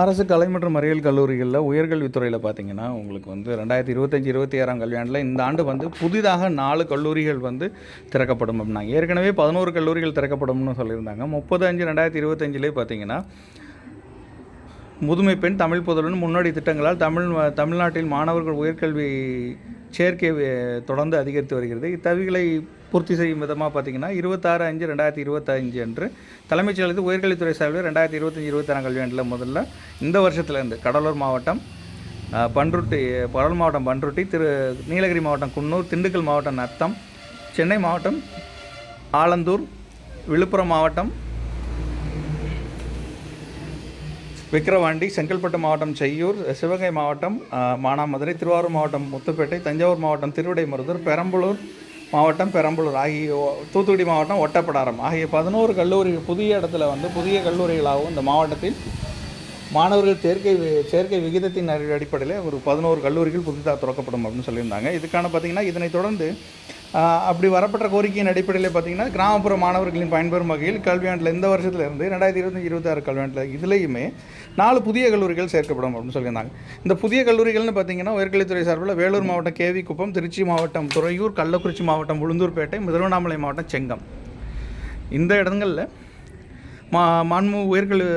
அரசு கலை மற்றும் அறிவியல் கல்லூரிகளில் உயர்கல்வித்துறையில் பார்த்தீங்கன்னா உங்களுக்கு வந்து ரெண்டாயிரத்தி இருபத்தஞ்சி இருபத்தி ஆறாம் கல்வியாண்டில் இந்த ஆண்டு வந்து புதிதாக நாலு கல்லூரிகள் வந்து திறக்கப்படும் அப்படின்னாங்க. ஏற்கனவே பதினோரு கல்லூரிகள் திறக்கப்படும்னு சொல்லியிருந்தாங்க. முப்பது அஞ்சு ரெண்டாயிரத்தி இருபத்தஞ்சிலே பார்த்தீங்கன்னா முதுமை பெண் தமிழ் புதல்வன் முன்னோடி திட்டங்களால் தமிழ் தமிழ்நாட்டில் மாணவர்கள் உயர்கல்வி சேர்க்கை தொடர்ந்து அதிகரித்து வருகிறது. இத்தவிகளை பூர்த்தி செய்யும் விதமாக பார்த்தீங்கன்னா இருபத்தாறு அஞ்சு ரெண்டாயிரத்தி இருபத்தஞ்சு அன்று தலைமைச் செயலகத்தில் உயர்கல்வித்துறை சார்பில் ரெண்டாயிரத்தி இருபத்தஞ்சி இருபத்தாறாம் கல்வியாண்டில் முதல்ல இந்த வருஷத்துலேருந்து கடலூர் மாவட்டம் பன்ருட்டி கடலூர் மாவட்டம் பன்ருட்டி திரு நீலகிரி மாவட்டம் குன்னூர் திண்டுக்கல் மாவட்டம் நத்தம் சென்னை மாவட்டம் ஆலந்தூர் விழுப்புரம் மாவட்டம் விக்கிரவாண்டி செங்கல்பட்டு மாவட்டம் செய்யூர் சிவகங்கை மாவட்டம் மானாமதுரை திருவாரூர் மாவட்டம் முத்துப்பேட்டை தஞ்சாவூர் மாவட்டம் திருவிடைமருதூர் பெரம்பலூர் மாவட்டம் பெரம்பலூர் ஆகிய தூத்துக்குடி மாவட்டம் ஒட்டப்படாரம் ஆகிய பதினோரு கல்லூரி புதிய இடத்துல வந்து புதிய கல்லூரிகளாகவும் இந்த மாவட்டத்தில் மாணவர்கள் சேர்க்கை சேர்க்கை விகிதத்தின் அடிப்படையில் ஒரு பதினோரு கல்லூரிகள் புதிதாக திறக்கப்படும் அப்படின்னு சொல்லியிருந்தாங்க. இதுக்கான பார்த்தீங்கன்னா இதனைத் தொடர்ந்து அப்படி வரப்பட்ட கோரிக்கையின் அடிப்படையில் பார்த்தீங்கன்னா கிராமப்புற மாணவர்களின் பயன்பெறும் வகையில் கல்வியாண்டில் இந்த வருஷத்துலேருந்து ரெண்டாயிரத்தி இருபத்தஞ்சி இருபத்தாறு கல்வியாண்டில் இதுலேயுமே நாலு புதிய கல்லூரிகள் சேர்க்கப்படும் அப்படின்னு சொல்லியிருந்தாங்க. இந்த புதிய கல்லூரிகள்னு பார்த்தீங்கன்னா உயர்கல்வித்துறை சார்பில் வேலூர் மாவட்டம் கேவி குப்பம் திருச்சி மாவட்டம் துறையூர் கள்ளக்குறிச்சி மாவட்டம் உளுந்தூர்பேட்டை திருவண்ணாமலை மாவட்டம் செங்கம். இந்த இடங்களில் மா மாண்பு உயர்கல்வி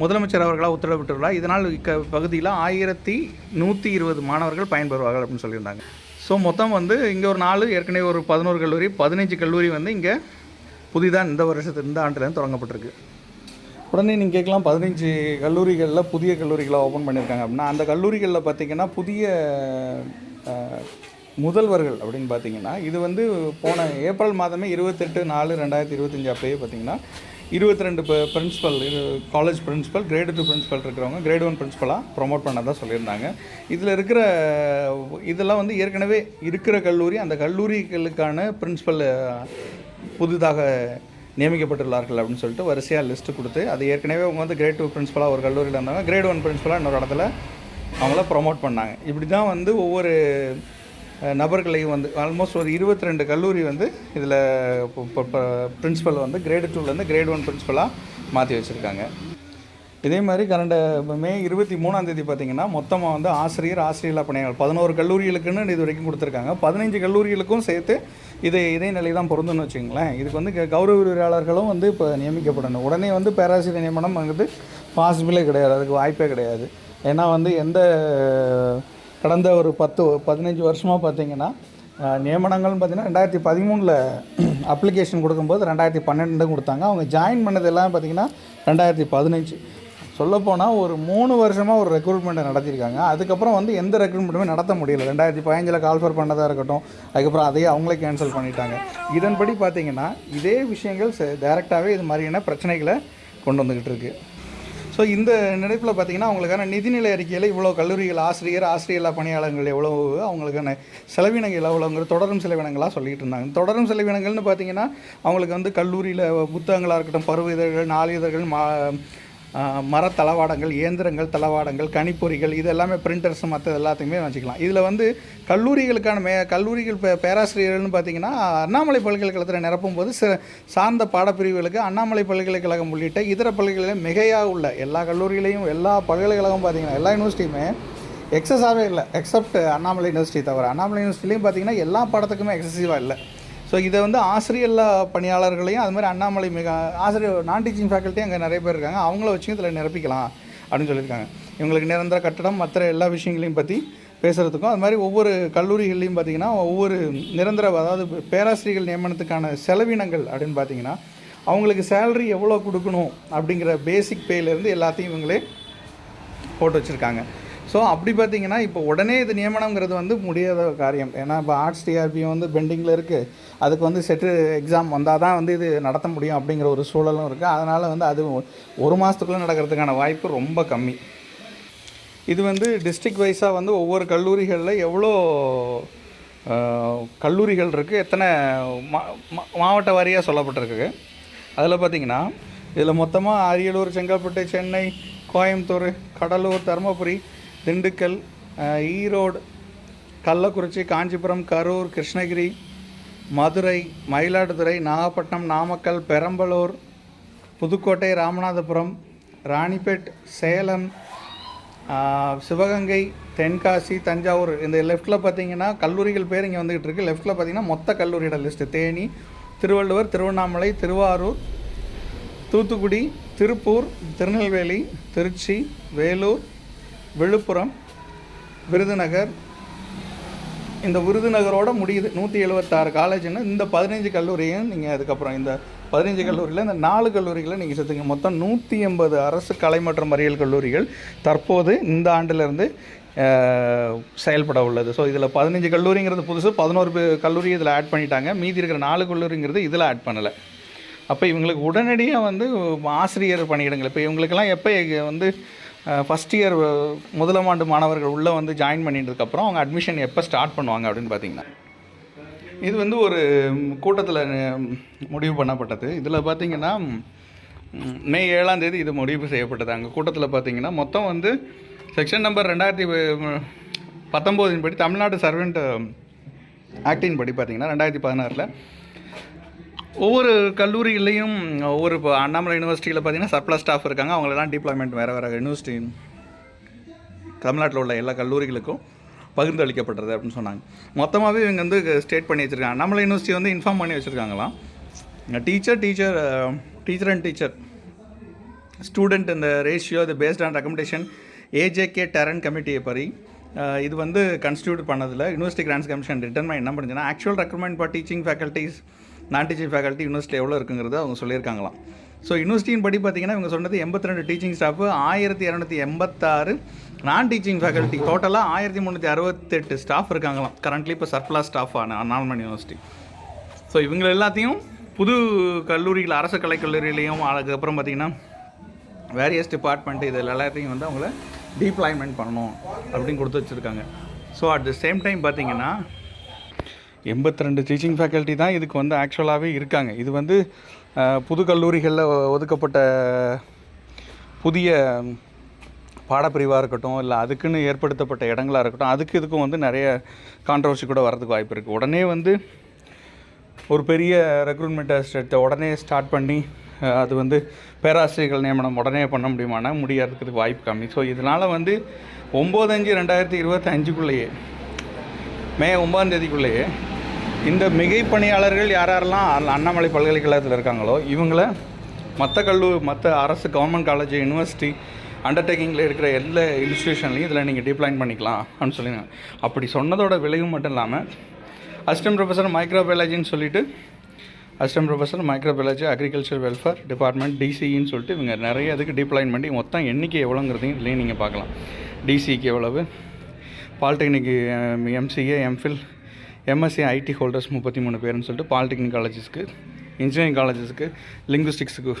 முதலமைச்சர் அவர்களாக உத்தரவிட்டுள்ளார் இதனால் இக்க பகுதியில் ஆயிரத்தி நூற்றி இருபது மாணவர்கள் பயன்பெறுவார்கள் அப்படின்னு சொல்லியிருந்தாங்க. ஸோ மொத்தம் வந்து இங்கே ஒரு நாலு ஏற்கனவே ஒரு பதினோரு கல்லூரி பதினஞ்சு கல்லூரி வந்து இங்கே புதிதாக இந்த வருஷத்து இந்த ஆண்டுலேருந்து தொடங்கப்பட்டிருக்கு. உடனே நீங்கள் கேட்கலாம் பதினஞ்சு கல்லூரிகளில் புதிய கல்லூரிகளை ஓப்பன் பண்ணியிருக்காங்க அப்படின்னா அந்த கல்லூரிகளில் பார்த்தீங்கன்னா புதிய முதல்வர்கள் அப்படின்னு பார்த்தீங்கன்னா இது வந்து போன ஏப்ரல் மாதமே இருபத்தெட்டு நாலு ரெண்டாயிரத்தி இருபத்தஞ்சி அப்பயே பார்த்தீங்கன்னா இருபத்தி ரெண்டு principal college principal grade two principal இருக்கிறவங்க கிரேட் ஒன் பிரின்ஸிபலாக ப்ரொமோட் பண்ணதான் சொல்லியிருந்தாங்க. இதில் இருக்கிற இதெல்லாம் வந்து ஏற்கனவே இருக்கிற கல்லூரி அந்த கல்லூரிகளுக்கான பிரின்ஸிபல் புதிதாக நியமிக்கப்பட்டுள்ளார்கள் அப்படின்னு சொல்லிட்டு வரிசையாக லிஸ்ட்டு கொடுத்து அது ஏற்கனவே அவங்க வந்து கிரேட் டூ பிரின்ஸிபலாக ஒரு கல்லூரியில் இருந்தாங்க கிரேட் ஒன் பிரின்ஸிபலாக இன்னொரு இடத்துல அவங்கள ப்ரொமோட் பண்ணாங்க. இப்படி தான் வந்து ஒவ்வொரு நபர்களையும் வந்து ஆல்மோஸ்ட் ஒரு இருபத்தி ரெண்டு கல்லூரி வந்து இதில் பிரின்ஸிபல் வந்து கிரேடு டூலேருந்து கிரேட் ஒன் பிரின்ஸிபலாக மாற்றி வச்சுருக்காங்க. இதே மாதிரி கரண்ட மே இருபத்தி மூணாம் தேதி பார்த்தீங்கன்னா மொத்தமாக வந்து ஆசிரியர் ஆசிரியர் பணியாளர் பதினோரு கல்லூரிகளுக்குன்னு இது வரைக்கும் கொடுத்துருக்காங்க. பதினஞ்சு கல்லூரிகளுக்கும் சேர்த்து இதை இதே நிலை தான் பொருந்துன்னு வச்சுங்களேன் இதுக்கு வந்து கௌரவ விரிவாளர்களும் வந்து இப்போ நியமிக்கப்படணும். உடனே வந்து பேராசிரியர் நியமனம் வந்து பாசிபிளே கிடையாது. அதுக்கு வாய்ப்பே கிடையாது. ஏன்னா வந்து எந்த கடந்த ஒரு பத்து பதினஞ்சு வருஷமாக பார்த்தீங்கன்னா நியமனங்கள்னு பார்த்தீங்கன்னா ரெண்டாயிரத்தி பதிமூணில் அப்ளிகேஷன் கொடுக்கும்போது ரெண்டாயிரத்தி பன்னெண்டு கொடுத்தாங்க. அவங்க ஜாயின் பண்ணது எல்லாம் பார்த்தீங்கன்னா ரெண்டாயிரத்தி பதினஞ்சு. சொல்லப்போனால் ஒரு மூணு வருஷமாக ஒரு ரெக்ரூட்மெண்ட்டை நடத்தியிருக்காங்க. அதுக்கப்புறம் வந்து எந்த ரெக்ரூட்மெண்ட்டுமே நடத்த முடியல. ரெண்டாயிரத்தி பதினஞ்சில் கால்ஃபர் பண்ணதாக இருக்கட்டும் அதுக்கப்புறம் அதையே அவங்களே கேன்சல் பண்ணிட்டாங்க. இதன்படி பார்த்தீங்கன்னா இதே விஷயங்கள் டைரெக்டாகவே இது மாதிரியான பிரச்சனைகளை கொண்டு வந்துக்கிட்டு இருக்குது ஸோ இந்த நினைப்பில் பார்த்தீங்கன்னா அவங்களுக்கான நிதிநிலை அறிக்கையில் இவ்வளோ கல்லூரிகள் ஆசிரியர் ஆசிரியர் பணியாளர்கள் எவ்வளோ அவங்களுக்கான செலவினங்கள் எவ்வளோங்கிற தொடரும் செலவினங்களாக சொல்லிட்டு இருந்தாங்க. தொடரும் செலவினங்கள்னு பார்த்தீங்கன்னா அவங்களுக்கு வந்து கல்லூரியில் புத்தகங்களாக இருக்கட்டும் பருவ இதழ்கள் நாளிதழ்கள் மா மர தளவாடங்கள் இயந்திரங்கள் தளவாடங்கள் கணிப்பொறிகள் இது எல்லாமே பிரிண்டர்ஸ் மற்ற எல்லாத்தையுமே வச்சுக்கலாம். இதில் வந்து கல்லூரிகளுக்கான மே கல்லூரிகள் பே பேராசிரியர்கள்னு பார்த்தீங்கன்னா அண்ணாமலை பல்கலைக்கழகத்தில் நிரப்பும் போது சில சார்ந்த பாடப்பிரிவுகளுக்கு அண்ணாமலை பல்கலைக்கழகம் உள்ளிட்ட இதர பல்கலைக்கழகம் மிகையாக உள்ள எல்லா கல்லூரிகளையும் எல்லா பல்கலைக்கழகம் பார்த்தீங்கன்னா எல்லா யூனிவர்சிட்டியுமே எக்ஸஸாகவே இல்லை எக்ஸப்ட் அண்ணாமலை யூனிவர்சிட்டி தவிர. அண்ணாமலை யூனிவர்சிட்டிலையும் பார்த்தீங்கன்னா எல்லா பாடத்துக்குமே எக்ஸசிவாக இல்லை. ஸோ இதை வந்து ஆசிரியர் பணியாளர்களையும் அது மாதிரி அண்ணாமலை மிக ஆசிரியர் நான் டீச்சிங் ஃபேக்கல்ட்டி அங்கே நிறைய பேர் இருக்காங்க. அவங்கள வச்சு இதில் நிரப்பிக்கலாம் அப்படின்னு சொல்லியிருக்காங்க. இவங்களுக்கு நிரந்தர கட்டடம் மற்ற எல்லா விஷயங்களையும் பற்றி பேசுகிறதுக்கும் அது மாதிரி ஒவ்வொரு கல்லூரிகள்லையும் பார்த்தீங்கன்னா ஒவ்வொரு நிரந்தர அதாவது பேராசிரியர்கள் நியமனத்துக்கான செலவினங்கள் அப்படின்னு பார்த்தீங்கன்னா அவங்களுக்கு சேலரி எவ்வளோ கொடுக்கணும் அப்படிங்கிற பேசிக் பேலேருந்து எல்லாத்தையும் இவங்களே போட்டு வச்சுருக்காங்க. ஸோ அப்படி பார்த்தீங்கன்னா இப்போ உடனே இது நியமனங்கிறது வந்து முடியாத காரியம். ஏன்னா இப்போ ஆர்ட்ஸ் டிஆர்பியும் வந்து பெண்டிங்கில் இருக்குது அதுக்கு வந்து செட்டு எக்ஸாம் வந்தால் தான் வந்து இது நடத்த முடியும் அப்படிங்கிற ஒரு சூழலும் இருக்குது அதனால் வந்து அது ஒரு மாதத்துக்குள்ளே நடக்கிறதுக்கான வாய்ப்பு ரொம்ப கம்மி. இது வந்து டிஸ்ட்ரிக்ட் வைஸாக வந்து ஒவ்வொரு கல்லூரிகளில் எவ்வளோ கல்லூரிகள் இருக்குது எத்தனை மா மா- மாவட்ட வாரியாக சொல்லப்பட்டிருக்கு அதில் பார்த்தீங்கன்னா இதில் மொத்தமாக அரியலூர் செங்கல்பட்டு சென்னை கோயம்புத்தூர் கடலூர் தருமபுரி திண்டுக்கல் ஈரோடு கள்ளக்குறிச்சி காஞ்சிபுரம் கரூர் கிருஷ்ணகிரி மதுரை மயிலாடுதுறை நாகப்பட்டினம் நாமக்கல் பெரம்பலூர் புதுக்கோட்டை ராமநாதபுரம் ராணிப்பேட் சேலம் சிவகங்கை தென்காசி தஞ்சாவூர். இந்த லெஃப்ட்டில் பார்த்தீங்கன்னா கல்லூரிகள் பேர் இங்கே வந்துகிட்டு இருக்குது லெஃப்ட்டில் பார்த்தீங்கன்னா மொத்த கல்லூரியோட லிஸ்ட்டு தேனி திருவள்ளுவர் திருவண்ணாமலை திருவாரூர் தூத்துக்குடி திருப்பூர் திருநெல்வேலி திருச்சி வேலூர் விழுப்புரம் விருதுநகர். இந்த விருதுநகரோட முடியுது. நூற்றி எழுபத்தாறு காலேஜ்னால் இந்த பதினஞ்சு கல்லூரியும் நீங்கள் அதுக்கப்புறம் இந்த பதினஞ்சு கல்லூரியில் இந்த நாலு கல்லூரிகளை நீங்கள் சேர்த்துங்க மொத்தம் நூற்றி எண்பது அரசு கலை மற்றும் அறிவியல் கல்லூரிகள் தற்போது இந்த ஆண்டிலிருந்து செயல்பட உள்ளது. ஸோ இதில் பதினஞ்சு கல்லூரிங்கிறது புதுசு பதினோரு கல்லூரி இதில் ஆட் பண்ணிட்டாங்க. மீதி இருக்கிற நாலு கல்லூரிங்கிறது இதில் ஆட் பண்ணலை. அப்போ இவங்களுக்கு உடனடியாக வந்து ஆசிரியர் பணியிடங்கள். இப்போ இவங்களுக்கெல்லாம் எப்போ வந்து ஃபஸ்ட் இயர் முதலாம் ஆண்டு மாணவர்கள் உள்ளே வந்து ஜாயின் பண்ணிட்டதுக்கப்புறம் அவங்க அட்மிஷன் எப்போ ஸ்டார்ட் பண்ணுவாங்க அப்படின்னு பார்த்தீங்கன்னா இது வந்து ஒரு கூட்டத்தில் முடிவு பண்ணப்பட்டது. இதில் பார்த்தீங்கன்னா மே ஏழாம் தேதி இது முடிவு செய்யப்பட்டது. அங்கே கூட்டத்தில் பார்த்தீங்கன்னா மொத்தம் வந்து செக்ஷன் நம்பர் ரெண்டாயிரத்தி பத்தொம்போதின் படி தமிழ்நாடு சர்வெண்ட் ஆக்டின் படி பார்த்தீங்கன்னா ரெண்டாயிரத்தி பதினாறில் ஒவ்வொரு கல்லூரிகள்லையும் ஒவ்வொரு இப்போ அண்ணாமலை யூனிவர்சிட்டியில் பார்த்தீங்கன்னா சர்ப்ளஸ் ஸ்டாஃப் இருக்காங்க. அவங்களெல்லாம் டிப்ளாய்மெண்ட் வேறு வேறு யூனிவர்சிட்டி தமிழ்நாட்டில் உள்ள எல்லா கல்லூரிகளுக்கும் பகிர்ந்து அளிக்கப்பட்டது அப்படின்னு சொன்னாங்க. மொத்தமாகவே இவங்க வந்து ஸ்டேட் பண்ணி வச்சுருக்காங்க. அண்ணாமலை யூனிவர்சிட்டி வந்து இன்ஃபார்ம் பண்ணி வச்சுருக்காங்களாம். Teacher teacher teacher and teacher student இந்த ரேஷியோ இது பேஸ்ட் ஆன் ரெக்கமெண்டேஷன் ஏஜேகே டேரன் கமிட்டியை படி இது வந்து கன்ஸ்டியூட் பண்ணதில் யூனிவர்சிட்டி கிராண்ட்ஸ் கமிஷன் ரிட்டர்ன் என்ன பண்ணுச்சுன்னா actual recruitment for teaching faculties நான் டீச்சிங் ஃபேக்கல்ட்டி யூனிவர்சிட்டி எவ்வளோ இருக்குங்கிறது அவங்க சொல்லியிருக்காங்களாம். ஸோ யூனிவர்சிட்டியின் படி பார்த்தீங்கன்னா இவங்க சொன்னது எண்பத்தி ரெண்டு டீச்சிங் ஸ்டாஃபு ஆயிரத்தி இரநூத்தி எண்பத்தாறு நான் டீச்சிங் ஃபேக்கல்ட்டி டோட்டலாக ஆயிரத்தி முந்நூற்றி அறுபத்தெட்டு ஸ்டாஃப் இருக்காங்களாம். கரண்ட்லி இப்போ சர்ப்ளாஸ் ஸ்டாஃப் ஆன யூனிவர்சிட்டி ஸோ இவங்க எல்லாத்தையும் புது கல்லூரிகள் அரசு கலைக்கல்லூரியிலையும் அதுக்கப்புறம் பார்த்திங்கன்னா வேரியஸ் டிபார்ட்மெண்ட் இது எல்லாத்தையும் வந்து அவங்கள டீப்ளாய்மெண்ட் பண்ணணும் அப்படின்னு கொடுத்து வச்சுருக்காங்க. So at the same time பார்த்தீங்கன்னா எண்பத்தி ரெண்டு டீச்சிங் ஃபேக்கல்ட்டி தான் இதுக்கு வந்து ஆக்சுவலாகவே இருக்காங்க. இது வந்து புது கல்லூரிகளில் ஒதுக்கப்பட்ட புதிய பாடப்பிரிவாக இருக்கட்டும் இல்லை அதுக்குன்னு ஏற்படுத்தப்பட்ட இடங்களாக இருக்கட்டும் அதுக்கு இதுக்கும் வந்து நிறைய கான்ட்ரவர்சி கூட வரதுக்கு வாய்ப்பு இருக்குது உடனே வந்து ஒரு பெரிய ரெக்ரூட்மெண்ட்டை உடனே ஸ்டார்ட் பண்ணி அது வந்து பேராசிரியர்கள் நியமனம் உடனே பண்ண முடியுமானா முடியறதுக்கு வாய்ப்பு கம்மி. ஸோ இதனால் வந்து ஒம்பது அஞ்சு ரெண்டாயிரத்தி இருபத்தஞ்சுக்குள்ளேயே மே ஒம்பதாம் தேதிக்குள்ளேயே இந்த மிகை பணியாளர்கள் யார் யாரெல்லாம் அண்ணாமலை பல்கலைக்கழகத்தில் இருக்காங்களோ இவங்களை மற்ற கல்லூரி மற்ற அரசு கவர்மெண்ட் காலேஜ் யூனிவர்சிட்டி அண்டர்டேக்கிங்கில் இருக்கிற எல்லா இன்ஸ்டியூஷன்லையும் இதில் நீங்கள் டிப்ளாயின் பண்ணிக்கலாம் அப்படின்னு சொல்லி அப்படி சொன்னதோட விளைவு மட்டும் இல்லாமல் அசிஸ்டன்ட் ப்ரொஃபஸர் மைக்ரோபயாலஜின்னு சொல்லிட்டு assistant professor microbiology agriculture welfare department டிசின்னு சொல்லிட்டு இவங்க நிறைய இதுக்கு டிப்ளாயின் பண்ணி மொத்தம் எண்ணிக்கை எவ்வளோங்கிறதையும் இதுலேயும் நீங்கள் பார்க்கலாம். டிசிக்கு எவ்வளவு polytechnic MCA MPhil MSc IT holders முப்பத்தி மூணு பேர்னு சொல்லிட்டு பாலிடெக்னிக் காலேஜஸ்க்கு இன்ஜினியரிங் காலேஜஸ்க்கு லிங்குஸ்டிக்ஸுக்கு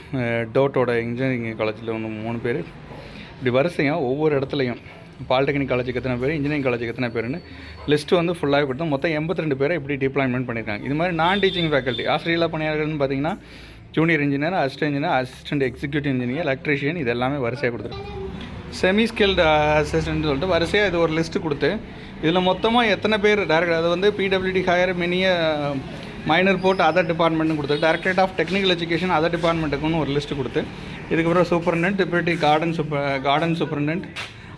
டோட்டோட இன்ஜினியரிங் காலேஜில் ஒன்று மூணு பேர். இப்படி வரிசையாக ஒவ்வொரு இடத்துலையும் பாலிடெக்னிக் காலேஜுக்கு எத்தனை பேர் இன்ஜினியரிங் காலேஜுக்கு எத்தனை பேருன்னு லிஸ்ட்டு வந்து ஃபுல்லாக கொடுத்தோம். மொத்தம் எண்பத்தி ரெண்டு பேரை இப்படி டிப்ளாய்மெண்ட் பண்ணியிருக்காங்க இது மாதிரி நான் டீச்சிங் ஃபேக்கல்ட்டி ஆஸ்திரேலியா பணியாளர்கள்னு பார்த்தீங்கன்னா junior engineer assistant engineer assistant executive engineer electrician இது எல்லாமே வரிசையாக கொடுத்துருக்கோம் செமி ஸ்கில்டு அசிஸ்டன்ட்னு uh, சொல்லிட்டு வரிசையாக இது ஒரு லிஸ்ட்டு கொடுத்து இதில் மொத்தமாக எத்தனை பேர் டேரக்ட் அது வந்து பிடபிள்யூடி ஹையர் மினிய மைனர் போட்டு அதர் டிபார்ட்மெண்ட்னு கொடுத்து directorate of technical education other டிபார்ட்மெண்ட்டுக்குன்னு ஒரு லிஸ்ட்டு கொடுத்து இதுக்கப்புறம் superintendent deputy garden super garden superintendent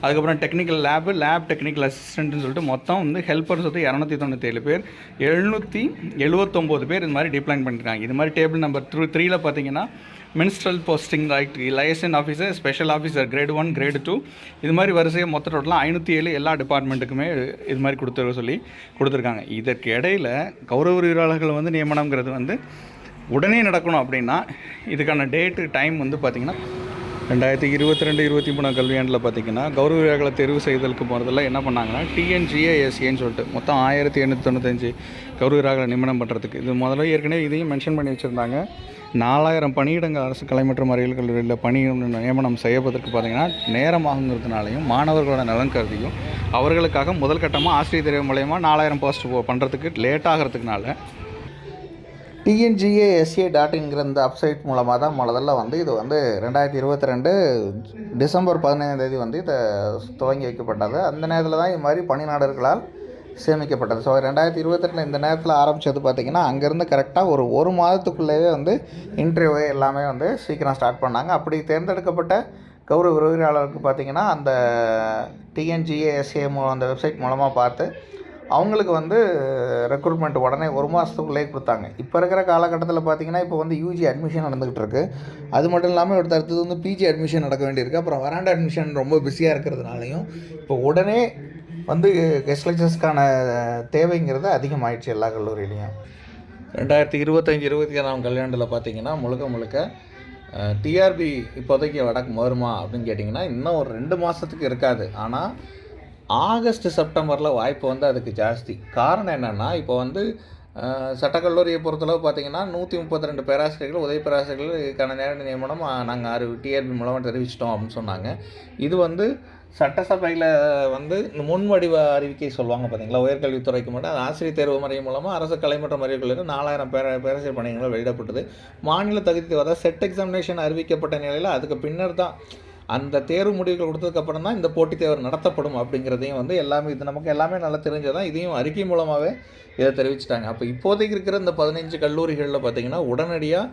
அதுக்கப்புறம் டெக்னிக்கல் லேபு லேப் டெக்னிக்கல் அசிஸ்டன்ட்னு சொல்லிட்டு மொத்தம் வந்து ஹெல்ப்பர்ஸ் வந்து இரநூத்தி தொண்ணூற்றேழு பேர் எழுநூற்றி எழுபத்தொம்போது பேர் இது மாதிரி டிப்ளைன் பண்ணிருக்காங்க. இது மாதிரி டேபிள் நம்பர் த்ரூ த்ரீயில் பார்த்தீங்கன்னா ministerial posting right liaison officer special officer grade one grade two இது மாதிரி வரிசையாக மொத்த டோட்டலாக ஐநூற்றி ஏழு எல்லா டிபார்ட்மெண்ட்டுக்குமே இது மாதிரி கொடுத்துருக்க சொல்லி கொடுத்துருக்காங்க. இதற்கு இடையில் கௌரவ உரிமையாளர்கள் வந்து நியமனம்ங்கிறது வந்து உடனே நடக்கணும் அப்படின்னா இதுக்கான டேட்டு டைம் வந்து பார்த்திங்கன்னா ரெண்டாயிரத்தி இருபத்தி ரெண்டு இருபத்தி மூணாம் கல்வியாண்டில் பார்த்தீங்கன்னா கௌரவ விழாக்களை தெரிவு செய்தலுக்கு போகிறதுல என்ன பண்ணாங்கன்னா டிஎன்ஜிஏஎஸ்ஏன்னு சொல்லிட்டு மொத்தம் ஆயிரத்தி எண்ணூற்றி தொண்ணூத்தஞ்சு கௌரவ விழாக்களை நியமனம் பண்ணுறதுக்கு இது முதல்ல ஏற்கனவே இதையும் மென்ஷன் பண்ணி வச்சுருந்தாங்க. நாலாயிரம் பணியிடங்கள் அரசு கலை மற்றும் அறிவியல் கல்லூரியில் பணி நியமனம் செய்யப்பதற்கு பார்த்தீங்கன்னா நேரமாகுங்கிறதுனாலையும் மாணவர்களோட நலன் கருதியும் அவர்களுக்காக முதல் கட்டமாக ஆசிரியர் தேர்வு மூலயமா நாலாயிரம் போஸ்ட் பண்ணுறதுக்கு லேட் ஆகிறதுக்குனால டிஎன்ஜிஏ எஸ்ஏ டாட் இன்கிற இந்த வெப்சைட் மூலமாக தான் முதல்ல வந்து இது வந்து ரெண்டாயிரத்தி இருபத்தி ரெண்டு டிசம்பர் பதினைந்தாம் தேதி வந்து இதை துவங்கி வைக்கப்பட்டது. அந்த நேரத்தில் தான் இது மாதிரி பணிநாடர்களால் சேமிக்கப்பட்டது. ஸோ ரெண்டாயிரத்தி இருபத்தெட்டில் இந்த நேரத்தில் ஆரம்பித்தது பார்த்திங்கன்னா அங்கேருந்து கரெக்டாக ஒரு ஒரு மாதத்துக்குள்ளேயே வந்து இன்டர்வியூ எல்லாமே வந்து சீக்கிரம் ஸ்டார்ட் பண்ணாங்க. அப்படி தேர்ந்தெடுக்கப்பட்ட கௌரவ விரிவுரையாளருக்கு பார்த்திங்கன்னா அந்த டிஎன்ஜிஏஎஸ்ஏ மூலம் அந்த வெப்சைட் மூலமாக பார்த்து அவங்களுக்கு வந்து ரெக்ரூட்மெண்ட் உடனே ஒரு மாதத்துக்குள்ளேயே கொடுத்தாங்க. இப்போ இருக்கிற காலகட்டத்தில் பார்த்தீங்கன்னா இப்போ வந்து யூஜி அட்மிஷன் நடந்துகிட்டு இருக்கு. அது மட்டும் இல்லாமல் அடுத்த அடுத்தது வந்து பிஜி அட்மிஷன் நடக்க வேண்டியிருக்கு. அப்புறம் வராண்ட அட்மிஷன் ரொம்ப பிஸியாக இருக்கிறதுனாலையும் இப்போ உடனே வந்து கெஸ்ட் லெக்சர்ஸ்க்கான தேவைங்கிறது அதிகமாயிடுச்சு எல்லா கல்லூரியிலையும். ரெண்டாயிரத்தி இருபத்தஞ்சி இருபத்தி ஆறாம் கல்யாண்டில் பார்த்தீங்கன்னா முழுக்க முழுக்க டிஆர்பி இப்போதைக்கு வடக்கு வருமா அப்படின்னு கேட்டிங்கன்னா இன்னும் ஒரு ரெண்டு மாதத்துக்கு இருக்காது. ஆனால் ஆகஸ்ட் செப்டம்பரில் வாய்ப்பு வந்து அதுக்கு ஜாஸ்தி. காரணம் என்னென்னா இப்போ வந்து சட்டக்கல்லூரியை பொறுத்தளவு பார்த்தீங்கன்னா நூற்றி முப்பத்தி ரெண்டு பேராசிரியர்கள் உதவி பேராசிரியர்களுக்கான நேரடி நியமனம் நாங்கள் ஆறு டிஆர்பி மூலமாக தெரிவிச்சிட்டோம் அப்படின்னு சொன்னாங்க. இது வந்து சட்டசபையில் வந்து இந்த முன்வடிவ அறிவிக்கை சொல்லுவாங்க பார்த்தீங்களா உயர்கல்வித்துறைக்கு மட்டும். அது ஆசிரியர் தேர்வு முறை மூலமாக அரசு கலை மற்றும் அறிவியல் நாலாயிரம் பேர பேராசிரியர் பணிகள் வெளியிடப்பட்டது. மாநில தகுதி அதாவது செட் எக்ஸாமினேஷன் அறிவிக்கப்பட்ட நிலையில் அதுக்கு பின்னர் தான் அந்த தேர்வு முடிவுகள் கொடுத்ததுக்கப்புறம் தான் இந்த போட்டித் தேர்வு நடத்தப்படும் அப்படிங்கிறதையும் வந்து எல்லாமே இது நமக்கு எல்லாமே நல்லா தெரிஞ்சதான் இதையும் அறிக்கை மூலமாகவே இதை தெரிவிச்சிட்டாங்க. அப்போ இப்போதைக்கு இருக்கிற இந்த பதினஞ்சு கல்லூரிகளில் பார்த்தீங்கன்னா உடனடியாக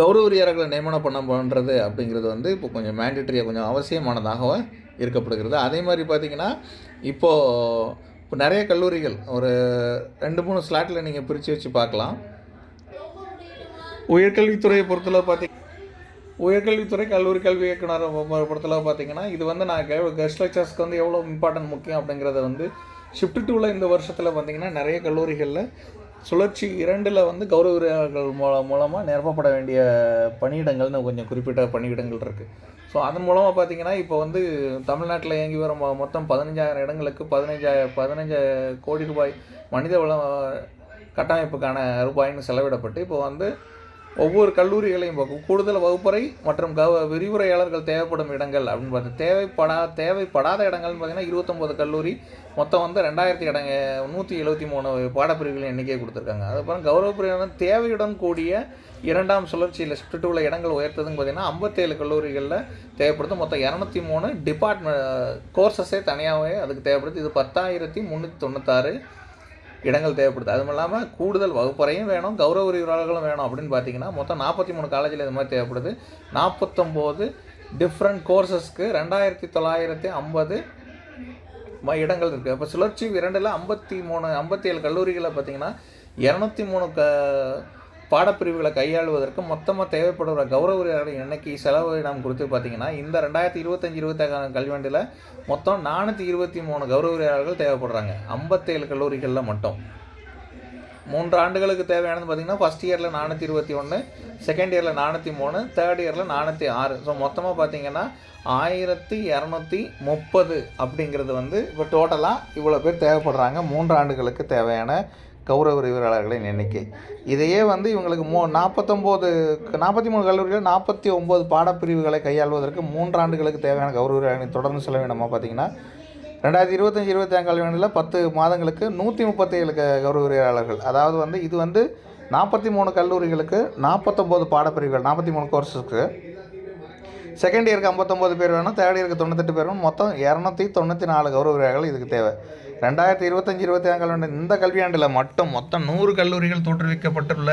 கௌரவரியர்களை நியமனம் பண்ண பண்ணுறது அப்படிங்கிறது வந்து இப்போ கொஞ்சம் மேண்டிட்டரியாக கொஞ்சம் அவசியமானதாக இருக்கப்படுகிறது அதே மாதிரி பார்த்திங்கன்னா இப்போது இப்போ நிறைய கல்லூரிகள் ஒரு ரெண்டு மூணு ஸ்லாட்டில் நீங்கள் பிரித்து வச்சு பார்க்கலாம். உயர்கல்வித்துறையை பொறுத்தளவு பார்த்திங்க உயர்கல்வித்துறை கல்லூரி கல்வி இயக்குனர் பொறுத்தளவு பார்த்தீங்கன்னா இது வந்து நான் கெஸ்ட் லெக்சர்ஸ்க்கு வந்து எவ்வளோ இம்பார்ட்டன்ட் முக்கியம் அப்படிங்கிறத வந்து ஷிஃப்ட் டூவில் இந்த வருஷத்தில் பார்த்தீங்கன்னா நிறைய கல்லூரிகளில் சுழற்சி இரண்டில் வந்து கௌரவ விருதுகள் மூலம் மூலமாக நிரப்பப்பட வேண்டிய பணியிடங்கள்னு கொஞ்சம் குறிப்பிட்ட பணியிடங்கள் இருக்குது ஸோ அதன் மூலமாக பார்த்தீங்கன்னா இப்போ வந்து தமிழ்நாட்டில் இயங்கி வரும் மொத்தம் பதினஞ்சாயிரம் இடங்களுக்கு பதினஞ்சாயிரம் பதினஞ்சு கோடி ரூபாய் மனித வள கட்டமைப்புக்கான ரூபாய்னு செலவிடப்பட்டு இப்போ வந்து ஒவ்வொரு கல்லூரிகளையும் பார்க்கும். கூடுதல் வகுப்பறை மற்றும் கவ விரிவுரையாளர்கள் தேவைப்படும் இடங்கள் அப்படின்னு பார்த்தீங்கன்னா தேவைப்படா தேவைப்படாத இடங்கள்னு பார்த்தீங்கன்னா இருபத்தொம்போது கல்லூரி. மொத்தம் வந்து ரெண்டாயிரத்தி இடங்க நூற்றி எழுபத்தி மூணு பாடப்பிரிவுகளின் எண்ணிக்கை கொடுத்துருக்காங்க. அதுக்கப்புறம் கௌரவ பிரிவான தேவையுடன் கூடிய இரண்டாம் சுழற்சியில் ஷிஃப்ட் உள்ள இடங்கள் உயர்த்ததுன்னு பார்த்தீங்கன்னா ஐம்பத்தேழு கல்லூரிகளில் தேவைப்படுது. மொத்தம் இரநூத்தி மூணு டிபார்ட்மெண்ட் கோர்சஸே தனியாகவே அதுக்கு தேவைப்படுது. இது பத்தாயிரத்தி முந்நூற்றி தொண்ணூத்தாறு. இடங்கள் தேவைப்படுது. அதுவும் இல்லாமல் கூடுதல் வகுப்பறையும் வேணும் கௌரவ விரிவாளர்களும் வேணும் அப்படின்னு பார்த்தீங்கன்னா மொத்தம் நாற்பத்தி மூணு காலேஜில் இது மாதிரி தேவைப்படுது. நாற்பத்தொம்போது டிஃப்ரெண்ட் கோர்சஸ்க்கு ரெண்டாயிரத்தி தொள்ளாயிரத்தி ஐம்பது இடங்கள் இருக்குது அப்போ சுழற்சி இரண்டில் ஐம்பத்தி மூணு ஐம்பத்தி ஏழு கல்லூரிகளை பார்த்தீங்கன்னா இரநூத்தி மூணு க பாடப்பிரிவுகளை கையாளுவதற்கு மொத்தமாக தேவைப்படுகிற கௌரவ உரையாளர்கள் எண்ணிக்கை செலவினம் குறித்து பார்த்தீங்கன்னா இந்த ரெண்டாயிரத்தி இருபத்தஞ்சி இருபத்தாறு கல்வியாண்டில் மொத்தம் நானூற்றி இருபத்தி மூணு கௌரவ உரையாளர்கள் தேவைப்படுறாங்க. ஐம்பத்தேழு கல்லூரிகளில் மட்டும். மூன்று ஆண்டுகளுக்கு தேவையானது பார்த்தீங்கன்னா ஃபஸ்ட் இயரில் நானூற்றி இருபத்தி ஒன்று செகண்ட் இயரில் நானூற்றி மூணு தேர்ட் இயரில் நானூற்றி ஆறு. ஸோ மொத்தமாக பார்த்தீங்கன்னா ஆயிரத்தி இரநூத்தி முப்பது அப்படிங்கிறது வந்து இப்போ டோட்டலாக இவ்வளோ பேர் தேவைப்படுறாங்க. மூன்று ஆண்டுகளுக்கு தேவையான கௌரவ விரிவாளர்களின் எண்ணிக்கை இதையே வந்து இவங்களுக்கு மூ நாற்பத்தொம்போது நாற்பத்தி மூணு கல்லூரிகள் நாற்பத்தி ஒம்பது பாடப்பிரிவுகளை கையாள்வதற்கு மூன்று ஆண்டுகளுக்கு தேவையான கௌரவ விரிவுரையாளர்களின் தொடர்ந்து செலவினமாக பார்த்தீங்கன்னா ரெண்டாயிரத்தி இருபத்தஞ்சி இருபத்தாம் கல்வியாண்டில் பத்து மாதங்களுக்கு நூற்றி முப்பத்தேழு கௌரவ விரிவாளர்கள் அதாவது வந்து இது வந்து நாற்பத்தி மூணு கல்லூரிகளுக்கு நாற்பத்தொம்போது பாடப்பிரிவுகள் நாற்பத்தி மூணு கோர்ஸுக்கு செகண்ட் இயருக்கு ஐம்பத்தொம்போது பேர் வேணும் தேர்ட் இயருக்கு தொண்ணூத்தெட்டு பேர் வேணும் மொத்தம் இரநூத்தி தொண்ணூற்றி நாலு கௌரவ விரிவாளர்கள் இதுக்கு தேவை. ரெண்டாயிரத்தி இருபத்தஞ்சி இருபத்தி ஆறு கல்வியாண்டு இந்த கல்வியாண்டில் மட்டும் மொத்தம் நூறு கல்லூரிகள் தோற்றுவிக்கப்பட்டுள்ள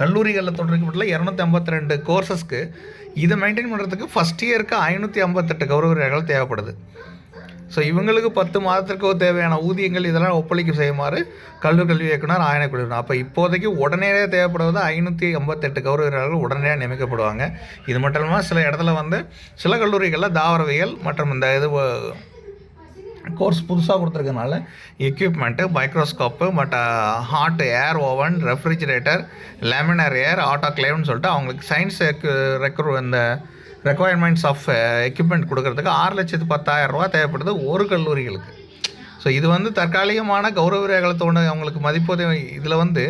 கல்லூரிகளில் தோற்றுவிக்கப்பட்டுள்ள இரநூத்தி ஐம்பத்தி ரெண்டு கோர்சஸ்க்கு இதை மெயின்டைன் பண்ணுறதுக்கு ஃபஸ்ட் இயருக்கு ஐநூற்றி ஐம்பத்தெட்டு கௌரவர்கள் தேவைப்படுது. ஸோ இவங்களுக்கு பத்து மாதத்திற்கு தேவையான ஊதியங்கள் இதெல்லாம் ஒப்பளிக்க செய்யுமாறு கல்லூரி கல்வி இயக்குனர் ஆயனை குழுவினர் அப்போ இப்போதைக்கு உடனே தேவைப்படுவது ஐநூற்றி ஐம்பத்தெட்டு கௌரவர்கள் உடனடியாக நியமிக்கப்படுவாங்க. இது மட்டும் இல்லாமல் சில இடத்துல வந்து சில கல்லூரிகளில் தாவரவியல் மற்றும் இந்த இது கோர்ஸ் புதுசாக கொடுத்துருக்கனால equipment microscope but hot air oven refrigerator laminar air ஆட்டோக்ளேவ்னு சொல்லிட்டு அவங்களுக்கு சயின்ஸ் ரெக்ரூ இந்த ரெக்குவயர்மெண்ட்ஸ் ஆஃப் எக்யூப்மெண்ட் கொடுக்கறதுக்கு ஆறு லட்சத்து பத்தாயிரம் ரூபா தேவைப்படுது ஒரு கல்லூரிகளுக்கு. ஸோ இது வந்து தற்காலிகமான கௌரவ ரேகலத்தோட அவங்களுக்கு மதிப்போதை இதில் வந்து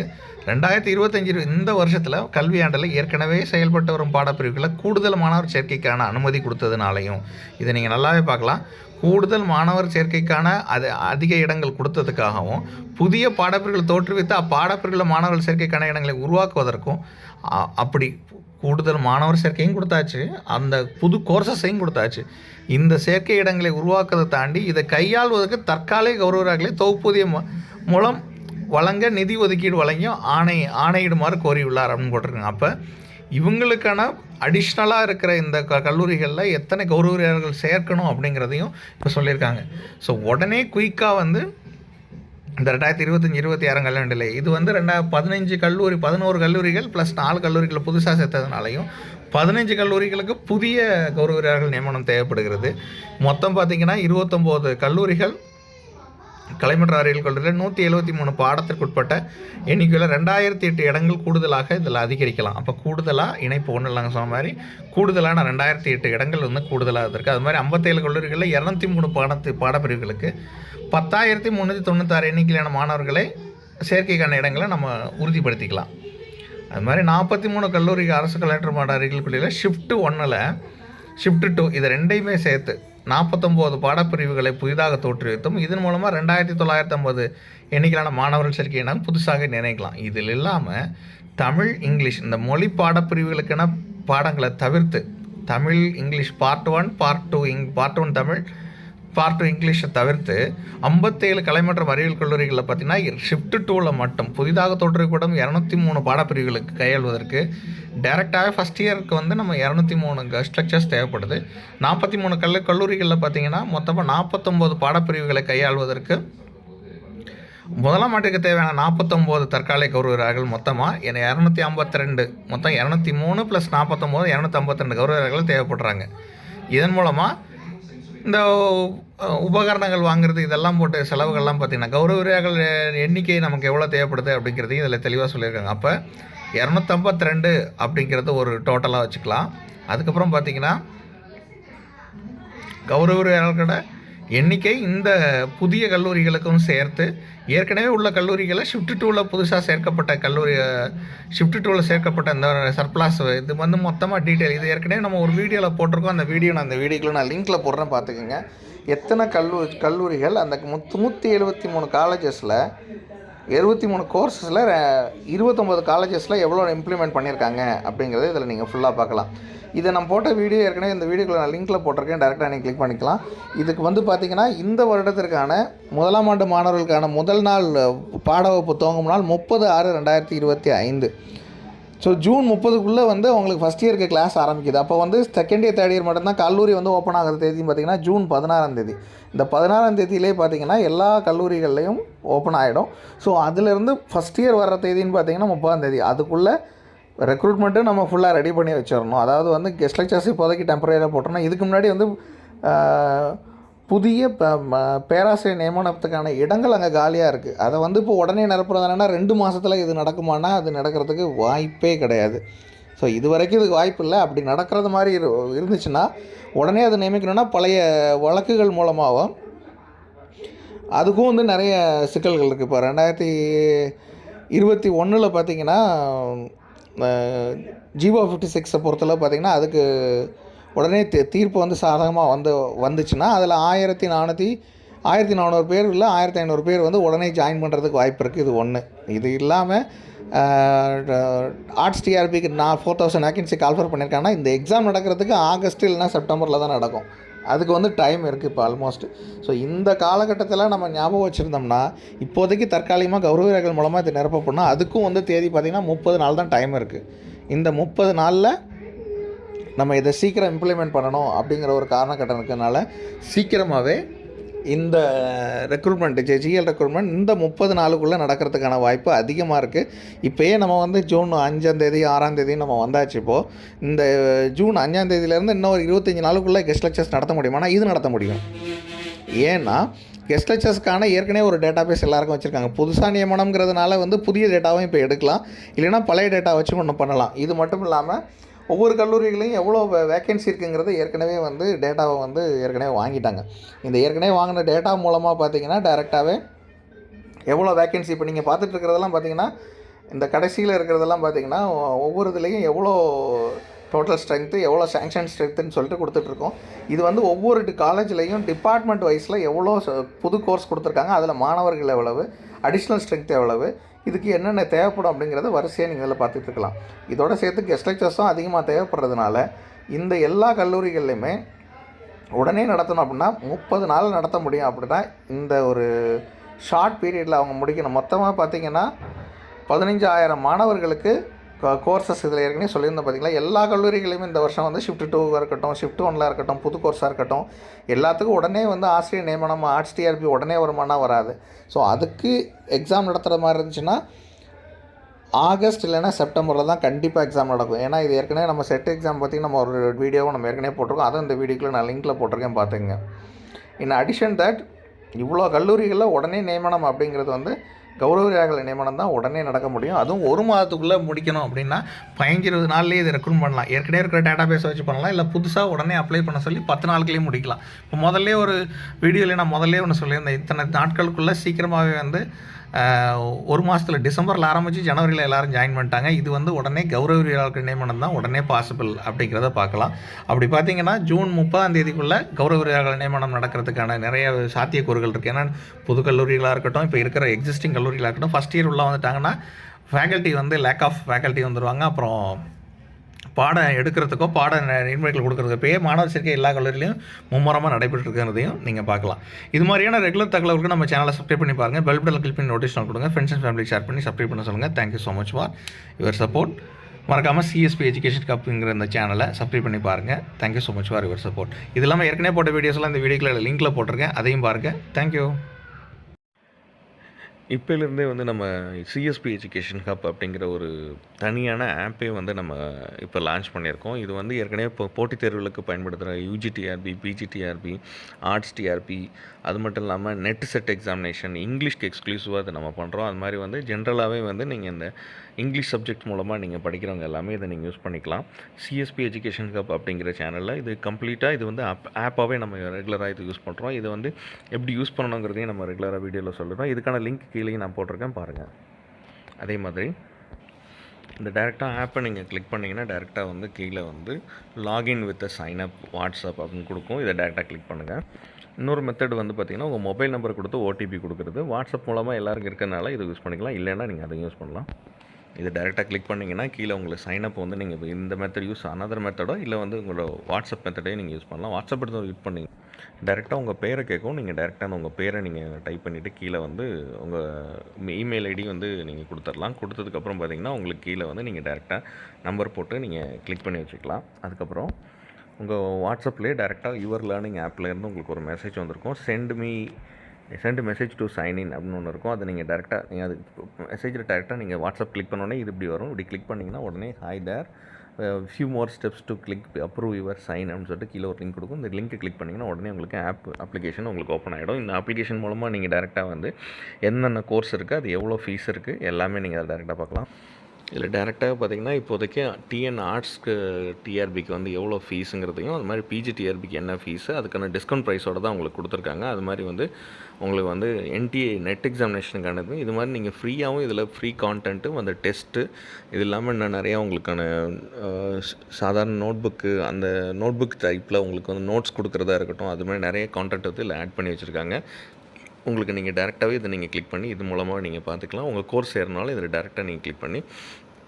ரெண்டாயிரத்தி இருபத்தஞ்சி இந்த வருஷத்தில் கல்வியாண்டில் ஏற்கனவே செயல்பட்டு வரும் பாடப்பிரிவுகளில் கூடுதல் மாணவர் சேர்க்கைக்கான அனுமதி கொடுத்ததுனாலையும். இதை நீங்கள் நல்லாவே பார்க்கலாம். கூடுதல் மாணவர் சேர்க்கைக்கான அது அதிக இடங்கள் கொடுத்ததுக்காகவும் புதிய பாடப்பிரிவுகளை தோற்றுவித்து அப்பாடப்பிரிவுகளில் மாணவர் சேர்க்கைக்கான இடங்களை உருவாக்குவதற்கும் அப்படி கூடுதல் மாணவர் சேர்க்கையும் கொடுத்தாச்சு. அந்த புது கோர்சஸையும் கொடுத்தாச்சு. இந்த சேர்க்கை இடங்களை உருவாக்குவதை தாண்டி இதை கையாள்வதற்கு தற்காலிக கௌரவர்களை தொகுப்பூதியம் மூலம் வழங்க நிதி ஒதுக்கீடு வழங்கியும் ஆணை ஆணையிடுமாறு கோரியுள்ளார் அப்படின்னு போட்டிருக்காங்க. அப்போ இவங்களுக்கான அடிஷ்னலாக இருக்கிற இந்த க கல்லூரிகளில் எத்தனை கௌரவர்கள் சேர்க்கணும் அப்படிங்கிறதையும் இப்போ சொல்லியிருக்காங்க. ஸோ உடனே குயிக்காக வந்து இந்த ரெண்டாயிரத்தி இருபத்தஞ்சி இருபத்தி ஆறாம் கல்வியாண்டில் இது வந்து ரெண்டா பதினஞ்சு கல்லூரி பதினோரு கல்லூரிகள் ப்ளஸ் நாலு கல்லூரிகள் புதுசாக சேர்த்ததுனாலையும் பதினஞ்சு கல்லூரிகளுக்கு புதிய கௌரவர்கள் நியமனம் தேவைப்படுகிறது. மொத்தம் பார்த்திங்கன்னா இருபத்தொம்போது கல்லூரிகள் கலைமன்ற அறிவியல் கல்லூரியில் நூற்றி எழுபத்தி மூணு பாடத்திற்குட்பட்ட எண்ணிக்கையில் ரெண்டாயிரத்தி எட்டு இடங்கள் கூடுதலாக இதில் அதிகரிக்கலாம். அப்போ கூடுதலாக இணைப்பு ஒன்றும் இல்லைங்க சொன்ன மாதிரி கூடுதலான ரெண்டாயிரத்தி எட்டு இடங்கள் வந்து கூடுதலாக இருக்குது அது மாதிரி ஐம்பத்தேழு கல்லூரிகளில் இரநூத்தி மூணு பாடத்து பாடப்பிரிவுகளுக்கு பத்தாயிரத்தி முந்நூற்றி தொண்ணூத்தாறு எண்ணிக்கையிலான மாணவர்களை சேர்க்கைக்கான இடங்களை நம்ம உறுதிப்படுத்திக்கலாம். அது மாதிரி நாற்பத்தி மூணு கல்லூரி அரசு கலெக்டர் மாட அறிவியல் கல்லூரியில் ஷிஃப்ட்டு ஒன்றில் ஷிஃப்ட் டூ இதை ரெண்டையுமே சேர்த்து நாற்பத்தொம்போது பாடப்பிரிவுகளை புதிதாக தோற்றுவித்தும் இதன் மூலமாக ரெண்டாயிரத்தி தொள்ளாயிரத்தி ஐம்பது எண்ணிக்கையிலான மாணவர்கள் சேர்க்கையினம் புதுசாக நினைக்கலாம் இதில் இல்லாமல் தமிழ் இங்கிலீஷ் இந்த மொழி பாடப்பிரிவுகளுக்கென பாடங்களை தவிர்த்து Tamil English part one part two இங் part one Tamil part two இங்கிலீஷை தவிர்த்து ஐம்பத்தேழு கலை மற்றும் அறிவியல் கல்லூரிகளில் பார்த்தீங்கன்னா ஷிஃப்ட் டூவில் மட்டும் புதிதாக தோற்றுவிக்கப்படும் இரநூத்தி மூணு பாடப்பிரிவுகளுக்கு கையாள்வதற்கு. டேரெக்டாகவே ஃபஸ்ட் இயருக்கு வந்து நம்ம இரநூத்தி மூணு ஸ்ட்ரக்சர்ஸ் தேவைப்படுது. நாற்பத்தி மூணு கல் கல்லூரிகளில் பார்த்தீங்கன்னா மொத்தமாக நாற்பத்தொம்போது பாடப்பிரிவுகளை கையாள்வதற்கு முதலாம் ஆண்டுக்கு தேவையான நாற்பத்தொம்போது தற்காலிக கௌரவர்கள் மொத்தமாக என்னை இரநூத்தி ஐம்பத்தி ரெண்டு மொத்தம் இரநூத்தி மூணு ப்ளஸ் நாற்பத்தொம்போது இரநூத்தி ஐம்பத்தி ரெண்டு கௌரவர்கள் தேவைப்படுறாங்க. இதன் மூலமாக இந்த உபகரணங்கள் வாங்குறது இதெல்லாம் போட்டு செலவுகள்லாம் பார்த்தீங்கன்னா கௌரவர்கள் எண்ணிக்கை நமக்கு எவ்வளோ தேவைப்படுது அப்படிங்கிறதையும் இதில் தெளிவாக சொல்லியிருக்காங்க. அப்போ இரநூத்தம்பத்தி ரெண்டு அப்படிங்கிறது ஒரு டோட்டலாக வச்சுக்கலாம். அதுக்கப்புறம் பார்த்தீங்கன்னா கௌரவர்களோட எண்ணிக்கை இந்த புதிய கல்லூரிகளுக்கும் சேர்த்து ஏற்கனவே உள்ள கல்லூரிகளை ஷிஃப்ட் டூவில் புதுசாக சேர்க்கப்பட்ட கல்லூரி ஷிஃப்ட் டூவில் சேர்க்கப்பட்ட இந்த சர்ப்ளாஸ் இது வந்து மொத்தமாக டீட்டெயில் இது ஏற்கனவே நம்ம ஒரு வீடியோவில் போட்டிருக்கோம். அந்த வீடியோ நான் அந்த வீடியோக்குள்ள நான் லிங்க்கில் போடுறேன் பார்த்துக்கோங்க. எத்தனை கல்லூரி கல்லூரிகள் அந்த நூற்றி எழுபத்தி மூணு காலேஜஸில் இருபத்தி மூணு கோர்ஸஸில் இருபத்தொம்போது காலேஜஸில் எவ்வளோ இம்ப்ளிமெண்ட் பண்ணியிருக்காங்க அப்படிங்கிறத இதில் நீங்கள் ஃபுல்லாக பார்க்கலாம். இதை நான் போட்ட வீடியோ ஏற்கனவே இந்த வீடியோக்குள்ள நான் லிங்க்கில் போட்டிருக்கேன். டேரெக்டாக நீங்கள் கிளிக் பண்ணிக்கலாம். இதுக்கு வந்து பார்த்தீங்கன்னா இந்த வருடத்திற்கான முதலாம் ஆண்டு மாணவர்களுக்கான முதல் நாள் பாட வகுப்பு துவங்கும் நாள் முப்பது ஆறு ரெண்டாயிரத்தி இருபத்தி ஐந்து. ஸோ ஜூன் முப்பதுக்குள்ளே வந்து உங்களுக்கு ஃபஸ்ட் இயருக்கு கிளாஸ் ஆரம்பிக்குது. அப்போ வந்து செகண்ட் இயர் தேர்ட் இயர் மட்டும்தான் கல்லூரி வந்து ஓப்பன் ஆகிற தேதின்னு பார்த்தீங்கன்னா ஜூன் பதினாறாம் தேதி. இந்த பதினாறாம் தேதியிலே பார்த்தீங்கன்னா எல்லா கல்லூரிகள்லேயும் ஓப்பன் ஆகிடும் ஸோ அதுலேருந்து ஃபஸ்ட் இயர் வர்ற தேதின்னு பார்த்தீங்கன்னா முப்பதாம் தேதி. அதுக்குள்ளே ரெக்ரூட்மெண்ட்டு நம்ம ஃபுல்லாக ரெடி பண்ணி வச்சிடணும். அதாவது வந்து கெஸ்ட் லெக்சர்ஸ் இப்போதைக்கு டெம்பரரியாக போட்டோம்னா இதுக்கு முன்னாடி வந்து புதிய ப- ம- பேராசிரியர் நியமனத்துக்கான இடங்கள் அங்கே காலியாக இருக்குது அதை வந்து இப்போ உடனே நிரப்புறதுனா ரெண்டு மாதத்தில் இது நடக்குமானா அது நடக்கிறதுக்கு வாய்ப்பே கிடையாது. ஸோ இது வரைக்கும் இதுக்கு வாய்ப்பு இல்லை. அப்படி நடக்கிறது மாதிரி இரு இருந்துச்சுன்னா உடனே அதை நியமிக்கணும்னா பழைய வழக்குகள் மூலமாகவும் அதுக்கும் வந்து நிறைய சிக்கல்கள் இருக்குது இப்போ ரெண்டாயிரத்தி இருபத்தி ஒன்றில் பார்த்தீங்கன்னா ஜீவோ ஃபிஃப்டி சிக்ஸை பொறுத்தளவு பார்த்தீங்கன்னா அதுக்கு உடனே தீர்ப்பு வந்து சாதகமாக வந்து வந்துச்சுன்னா அதில் ஆயிரத்தி நானூற்றி ஆயிரத்தி நானூறு பேர் இல்லை ஆயிரத்தி ஐநூறு பேர் வந்து உடனே ஜாயின் பண்ணுறதுக்கு வாய்ப்பு இருக்குது இது ஒன்று இது இல்லாமல் ஆர்ட்ஸ் டிஆர்பிக்கு நான் ஃபோர் தௌசண்ட் வேகன்சி கால்ஃபர் பண்ணியிருக்காங்கன்னா இந்த எக்ஸாம் நடக்கிறதுக்கு ஆகஸ்ட் இல்லைனா செப்டம்பரில் தான் நடக்கும். அதுக்கு வந்து டைம் இருக்குது இப்போ ஆல்மோஸ்ட் ஸோ இந்த காலகட்டத்தில் நம்ம ஞாபகம் வச்சுருந்தோம்னா இப்போதைக்கு தற்காலிகமாக கௌரவர்கள் மூலமாக இது நிரப்பப்படணும். அதுக்கும் வந்து தேதி பார்த்திங்கன்னா முப்பது நாள் தான் டைம் இருக்குது இந்த முப்பது நாளில் நம்ம இதை சீக்கிரம் இம்ப்ளிமெண்ட் பண்ணணும் அப்படிங்கிற ஒரு காரணக்கட்டம் இருக்கிறனால சீக்கிரமாகவே இந்த ரெக்ரூட்மெண்ட் ஜிஎல் ரெக்ரூட்மெண்ட் இந்த முப்பது நாளுக்குள்ளே நடக்கிறதுக்கான வாய்ப்பு அதிகமாக இருக்குது இப்போயே நம்ம வந்து ஜூன் அஞ்சாந்தேதி ஆறாந்தேதி நம்ம வந்தாச்சு இப்போது இந்த ஜூன் அஞ்சாந்தேதியிலேருந்து இன்னும் ஒரு இருபத்தஞ்சி நாளுக்குள்ளே கெஸ்ட் லெக்சர்ஸ் நடத்த முடியுமானா இது நடத்த முடியும். ஏன்னா கெஸ்ட் லெக்சர்ஸ்க்கான ஏற்கனவே ஒரு டேட்டா பேஸ் எல்லாருக்கும் வச்சுருக்காங்க. புதுசாக நியமனம்ங்கிறதுனால வந்து புதிய டேட்டாவும் இப்போ எடுக்கலாம். இல்லைன்னா பழைய டேட்டா வச்சு ஒன்று பண்ணலாம். இது மட்டும் இல்லாமல் ஒவ்வொரு கல்லூரிகளையும் எவ்வளோ வேக்கன்சி இருக்குங்கிறத ஏற்கனவே வந்து டேட்டாவை வந்து ஏற்கனவே வாங்கிட்டாங்க. இந்த ஏற்கனவே வாங்கின டேட்டா மூலமாக பார்த்தீங்கன்னா டைரெக்டாகவே எவ்வளோ வேக்கன்சி இப்போ நீங்கள் பார்த்துட்டு இருக்கிறதெல்லாம் பார்த்தீங்கன்னா இந்த கடைசியில் இருக்கிறதெல்லாம் பார்த்தீங்கன்னா ஒவ்வொரு இதுலேயும் எவ்வளோ டோட்டல் ஸ்ட்ரென்த்து எவ்வளோ சேங்ஷன் ஸ்ட்ரென்த்துன்னு சொல்லிட்டு கொடுத்துட்ருக்கோம் இது வந்து ஒவ்வொரு காலேஜ்லேயும் டிபார்ட்மெண்ட் வைஸில் எவ்வளோ புது கோர்ஸ் கொடுத்துருக்காங்க அதில் மாணவர்கள் எவ்வளவு அடிஷ்னல் ஸ்ட்ரென்த் எவ்வளவு இதுக்கு என்னென்ன தேவைப்படும் அப்படிங்கிறத வரிசையாக நீங்கள் இதில் பார்த்துட்டு இருக்கலாம். இதோட சேர்த்து கெஸ்ட் லெக்சர்ஸும் அதிகமாக தேவைப்படுறதுனால இந்த எல்லா கல்லூரிகள்லையுமே உடனே நடத்தணும் அப்படின்னா முப்பது நாள் நடத்த முடியும் அப்படின்னா இந்த ஒரு ஷார்ட் பீரியடில் அவங்க முடிக்கணும். மொத்தமாக பார்த்தீங்கன்னா பதினஞ்சாயிரம் மாணவர்களுக்கு கோர்சஸ் இதில் ஏற்கனவே சொல்லியிருந்தோம் பார்த்தீங்களா? எல்லா கல்லூரிகளையுமே இந்த வருஷம் வந்து ஷிஃப்ட் டூவாக இருக்கட்டும் ஷிஃப்ட் ஒன்ல இருக்கட்டும் புது கோர்ஸாக இருக்கட்டும் எல்லாத்துக்கும் உடனே வந்து ஆசிரியர் நியமனம் ஆர்ட்ஸ் டிஆர்பி உடனே வருமானா வராது. ஸோ அதுக்கு எக்ஸாம் நடத்துகிற மாதிரி இருந்துச்சுன்னா ஆகஸ்ட் இல்லைன்னா செப்டம்பரில் தான் கண்டிப்பாக எக்ஸாம் நடக்கும். ஏன்னா இது ஏற்கனவே நம்ம செட் எக்ஸாம் பார்த்திங்கன்னா நம்ம ஒரு வீடியோவும் நம்ம ஏற்கனவே போட்டிருக்கோம். அதுவும் இந்த வீடியோக்குள்ள நான் லிங்க்கில் போட்டிருக்கேன் பார்த்துங்க இன் அடிஷன் தட் இவ்வளோ கல்லூரிகளில் உடனே நியமனம் அப்படிங்கிறது வந்து கௌரவரியாகல நியமனம் தான் உடனே நடக்க முடியும். அதுவும் ஒரு மாதத்துக்குள்ளே முடிக்கணும் அப்படின்னா பதினஞ்சு இருபது நாள்லேயே இது ரெக்ரூட் பண்ணலாம். ஏற்கனவே இருக்கிற டேட்டா பேஸை வச்சு பண்ணலாம். இல்லை புதுசாக உடனே அப்ளை பண்ண சொல்லி பத்து நாளுக்குள்ளேயே முடிக்கலாம். இப்போ முதல்ல ஒரு வீடியோவில் நான் முதல்ல ஒன்று சொல்லியிருந்தேன். இத்தனை நாட்களுக்குள்ளே சீக்கிரமாகவே வந்து ஒரு மாதத்தில் டிசம்பரில் ஆரம்பித்து ஜனவரியில் எல்லாரும் ஜாயின் பண்ணிட்டாங்க. இது வந்து உடனே கௌரவ வீரர்களுக்கு நியமனம் தான். உடனே பாசிபிள் அப்படிங்கிறத பார்க்கலாம். அப்படி பார்த்தீங்கன்னா ஜூன் முப்பதாம் தேதிக்குள்ளே கௌரவ வீரர்கள் நியமனம் நடக்கிறதுக்கான நிறைய சாத்தியக்கூறுகள் இருக்குது ஏன்னா புது கல்லூரிகளாக இருக்கட்டும் இப்போ இருக்கிற எக்ஸிஸ்டிங் கல்லூரிகளாக இருக்கட்டும் ஃபஸ்ட் இயர் உள்ளே வந்துட்டாங்கன்னா ஃபேக்கல்ட்டி வந்து லேக் ஆஃப் ஃபேக்கல்ட்டி வந்துடுவாங்க அப்புறம் பாடம் எடுக்கிறதுக்கோ பாட நெறிமுறைகள் கொடுக்கறதுக்கோ மாணவர் சேர்க்கை எல்லா கல்லூரிலையும் மும்முரமாக நடைபெற்று இருக்கிறதையும் நீங்கள் பார்க்கலாம். இது மாதிரியான ரெகுலர் தகவலுக்கு நம்ம சேனலை சப்ஸ்கிரைப் பண்ணி பாருங்கள் பெல் பட்டன் கிளிக் பண்ணி நோட்டிஃபிகேஷன் கொடுங்க. ஃப்ரெண்ட்ஸ் அண்ட் ஃபேமிலி ஷேர் பண்ணி சப்ஸ்கிரைப் பண்ண சொல்லுங்கள் thank you so much for your support மறக்காமல் சிஎஸ்பி எஜுகேஷன் கப்புங்கிற இந்த சேனலை சப்ஸ்கிரைப் பண்ணி பாருங்கள் thank you so much for your support இது இல்லாமல் ஏற்கனவே போட்ட வீடியோஸ்லாம் இந்த வீடியோக்கில் லிங்க்கில் போட்டிருக்கேன். அதையும் பாருங்கள் தேங்க்யூ இப்போலேருந்தே வந்து நம்ம சிஎஸ்பி எஜுகேஷன் ஹப் அப்படிங்கிற ஒரு தனியான ஆப்பே வந்து நம்ம இப்போ லான்ச் பண்ணியிருக்கோம். இது வந்து ஏற்கனவே இப்போ போட்டித் தேர்வுகளுக்கு பயன்படுத்துகிற யூஜிடிஆர்பி பிஜிடிஆர்பி ஆர்ட்ஸ் டிஆர்பி அது மட்டும் இல்லாமல் நெட் செட் எக்ஸாமினேஷன் இங்கிலீஷ்க்கு எக்ஸ்க்ளூசிவாக அதை நம்ம பண்ணுறோம் அது மாதிரி வந்து ஜென்ரலாகவே வந்து நீங்கள் இந்த இங்கிலீஷ் சப்ஜெக்ட் மூலமாக நீங்கள் படிக்கிறவங்க எல்லாமே இதை நீங்கள் யூஸ் பண்ணிக்கலாம். சிஎஸ்பி எஜுகேஷன் கப் அப்படிங்கிற சேனலில் இது கம்ப்ளீட்டாக இது வந்து ஆப் ஆப்பாகவே நம்ம ரெகுலராக இது யூஸ் பண்ணுறோம் இது வந்து எப்படி யூஸ் பண்ணணுங்கிறதையும் நம்ம ரெகுலராக வீடியோவில் சொல்லுறோம் இதுக்கான லிங்க் கீழே நான் போட்டிருக்கேன். பாருங்கள் அதே மாதிரி இந்த டேரெக்டாக ஆப்பை நீங்கள் கிளிக் பண்ணிங்கன்னா டேரெக்டாக வந்து கீழே வந்து login with sign up WhatsApp அப்படின்னு கொடுக்கும். இதை டேரெக்டாக கிளிக் பண்ணுங்கள் இன்னொரு மெத்தட் வந்து பார்த்திங்கன்னா உங்கள் மொபைல் நம்பர் கொடுத்து ஓடிபி கொடுக்குறது. வாட்ஸ்அப் மூலமாக எல்லாருக்கும் இருக்கிறனால இது யூஸ் பண்ணிக்கலாம். இல்லைன்னா நீங்கள் அதை யூஸ் பண்ணலாம். இது டேரெக்டாக கிளிக் பண்ணிங்கன்னா கீழே உங்களுக்கு sign வந்து நீங்கள் இந்த மெத்தட் யூஸ் அனதர் மெத்தடோ இல்லை வந்து உங்களோட வாட்ஸ்அப் மெத்தடே நீங்கள் யூஸ் பண்ணலாம். வாட்ஸ்அப் எடுத்து யூஸ் பண்ணி டேரெக்டாக உங்கள் பேரை கேட்கும் நீங்கள் டேரெக்டாக உங்கள் பேரை நீங்கள் டைப் பண்ணிவிட்டு கீழே வந்து உங்கள் இமெயில் ஐடி வந்து நீங்கள் கொடுத்துடலாம். கொடுத்ததுக்கப்புறம் பார்த்தீங்கன்னா உங்களுக்கு கீழே வந்து நீங்கள் டேரெக்டாக நம்பர் போட்டு நீங்கள் கிளிக் பண்ணி வச்சுக்கலாம். அதுக்கப்புறம் உங்கள் வாட்ஸ்அப்லேயே டேரெக்டாக யுவர் லேர்னிங் ஆப்லேருந்து உங்களுக்கு ஒரு மெசேஜ் வந்திருக்கும். Send me send message to sign in அப்படின்னு ஒன்று இருக்கும். அதை நீங்கள் டேரெக்டாக நீங்கள் அது மெசேஜில் டேரெக்டாக நீங்கள் வாட்ஸ்அப் கிளிக் பண்ணோடனே இது இப்படி வரும். இப்படி கிளிக் பண்ணிங்கன்னா உடனே hi there few more steps to click approve your sign அப்படின்னு சொல்லிட்டு கீழே ஒரு லிங்க் கொடுக்கும். இந்த லிங்க் கிளிக் பண்ணிங்கன்னா உடனே உங்களுக்கு ஆப் அப்ளிகேஷன் உங்களுக்கு ஓப்பன் ஆகிடும் இந்த அப்ளிகேஷன் மூலமாக நீங்கள் டேரெக்டாக வந்து என்னென்ன கோர்ஸ் இருக்குது அது எவ்வளோ ஃபீஸ் இருக்குது எல்லாமே நீங்கள் அதை டேரெக்டாக பார்க்கலாம். இதில் டேரெக்டாக பார்த்தீங்கன்னா இப்போதைக்கு டிஎன் ஆர்ட்ஸ்க்கு டிஆர்பிக்கு வந்து எவ்வளோ ஃபீஸுங்கிறதையும் அது மாதிரி பிஜி டிஆர்பிக்கு என்ன ஃபீஸு அதுக்கான டிஸ்கவுண்ட் ப்ரைஸோட தான் உங்களுக்கு கொடுத்துருக்காங்க. அது மாதிரி வந்து உங்களுக்கு வந்து என்டிஏ நெட் எக்ஸாமினேஷனுக்கானது இது மாதிரி நீங்கள் ஃப்ரீயாகவும் இதில் ஃப்ரீ கான்டென்ட்டும் அந்த டெஸ்ட்டு இது இல்லாமல் இன்னும் நிறையா உங்களுக்கான சாதாரண நோட்புக்கு அந்த நோட்புக் டைப்பில் உங்களுக்கு வந்து நோட்ஸ் கொடுக்குறதா இருக்கட்டும் அது மாதிரி நிறைய கான்டென்ட் வந்து இதில் ஆட் பண்ணி வச்சுருக்காங்க. உங்களுக்கு நீங்கள் டேரெக்டாகவே இதை நீங்கள் கிளிக் பண்ணி இது மூலமாக நீங்கள் பார்த்துக்கலாம். உங்கள் கோர்ஸ் சேரனாலும் இதில் டேரெக்டாக நீங்கள் கிளிக் பண்ணி